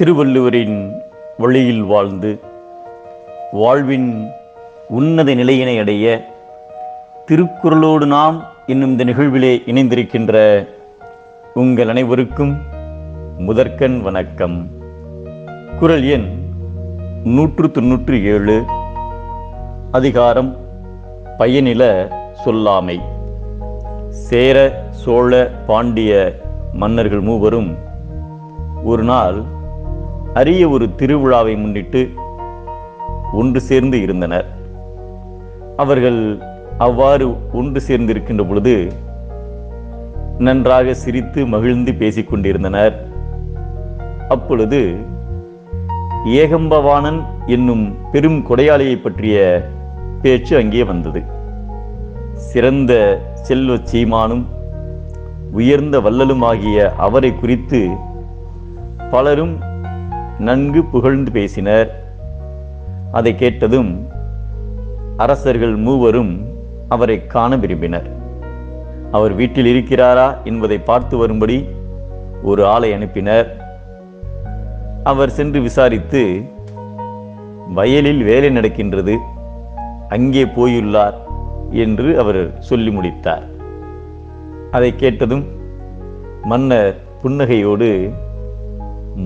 திருவள்ளுவரின் வழியில் வாழ்ந்து வாழ்வின் உன்னத நிலையினை அடைய திருக்குறளோடு நாம் என்னும் இந்த நிகழ்விலே இணைந்திருக்கின்ற உங்கள் அனைவருக்கும் முதற்கண் வணக்கம். குறள் எண் நூற்று தொன்னூற்று ஏழு அதிகாரம் பயனில சொல்லாமை. சேர சோழ பாண்டிய மன்னர்கள் மூவரும் ஒரு நாள் அரிய ஒரு திருவிழாவை முன்னிட்டு ஒன்று சேர்ந்து இருந்தனர். அவர்கள் அவ்வாறு ஒன்று சேர்ந்து இருக்கின்ற பொழுது நன்றாக சிரித்து மகிழ்ந்து பேசிக்கொண்டிருந்தனர். அப்பொழுது ஏகம்பவாணன் என்னும் பெரும் கொடையாளியை பற்றிய பேச்சு அங்கே வந்தது. சிறந்த செல்வ சீமானும் உயர்ந்த வள்ளலுமாகிய அவரை குறித்து பலரும் நன்கு புகழ்ந்து பேசினர். அதை கேட்டதும் அரசர்கள் மூவரும் அவரை காண விரும்பினர். அவர் வீட்டில் இருக்கிறாரா என்பதை பார்த்து வரும்படி ஒரு ஆளை அனுப்பினர். அவர் சென்று விசாரித்து வயலில் வேலை நடக்கின்றது அங்கே போயுள்ளார் என்று அவர் சொல்லி முடித்தார். அதை கேட்டதும் மன்னர் புன்னகையோடு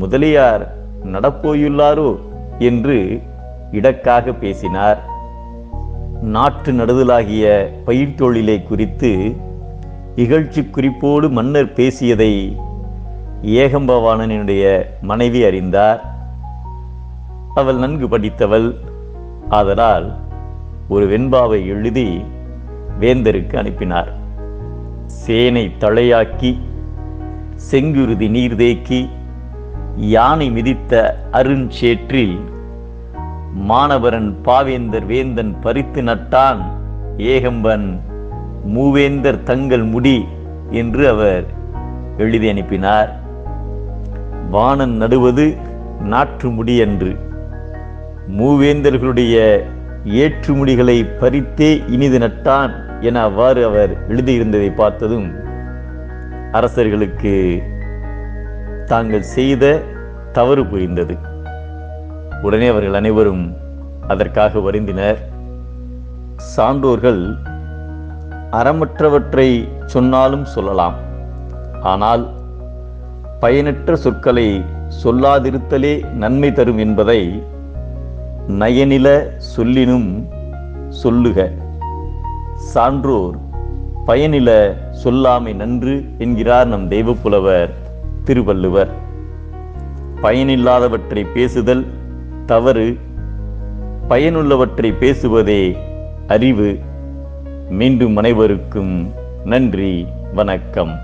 முதலியார் நடப்போயுள்ளாரோ என்று இடக்காக பேசினார். நாட்டு நடுதலாகிய பயிர் தொழிலை குறித்து இகழ்ச்சி குறிப்போடு மன்னர் பேசியதை ஏகம்பவாணனுடைய மனைவி அறிந்தார். அவள் நன்கு படித்தவள். ஆதலால் ஒரு வெண்பாவை எழுதி வேந்தருக்கு அனுப்பினார். சேனை தலையாக்கி செங்குருதி நீர் தேக்கி யானை மிதித்த அருஞ்சேற்றில் மாணவரன் பாவேந்தர் வேந்தன் பறித்து நட்டான். ஏகம்பன் மூவேந்தர் தங்கள் முடி என்று அவர் எழுதி அனுப்பினார். வானன் நடுவது நாற்று முடி என்று மூவேந்தர்களுடைய ஏற்றுமுடிகளை பறித்தே இனிது நட்டான் என அவ்வாறு அவர் எழுதியிருந்ததை பார்த்ததும் அரசர்களுக்கு தாங்கள் செய்த தவறு புரிந்தது. உடனே அவர்கள் அனைவரும் அதற்காக வருந்தினர். சான்றோர்கள் அறமற்றவற்றை சொன்னாலும் சொல்லலாம். ஆனால் பயனற்ற சொற்களை சொல்லாதிருத்தலே நன்மை தரும் என்பதை நயனில சொல்லினும் சொல்லுக. சான்றோர் பயனில சொல்லாமை நன்று என்கிறார் நம் தெய்வப்புலவர் திருவள்ளுவர். பயனில்லாதவற்றை பேசுதல் தவறு பயனுள்ளவற்றை பேசுவதே அறிவு. மீண்டும் அனைவருக்கும் நன்றி வணக்கம்.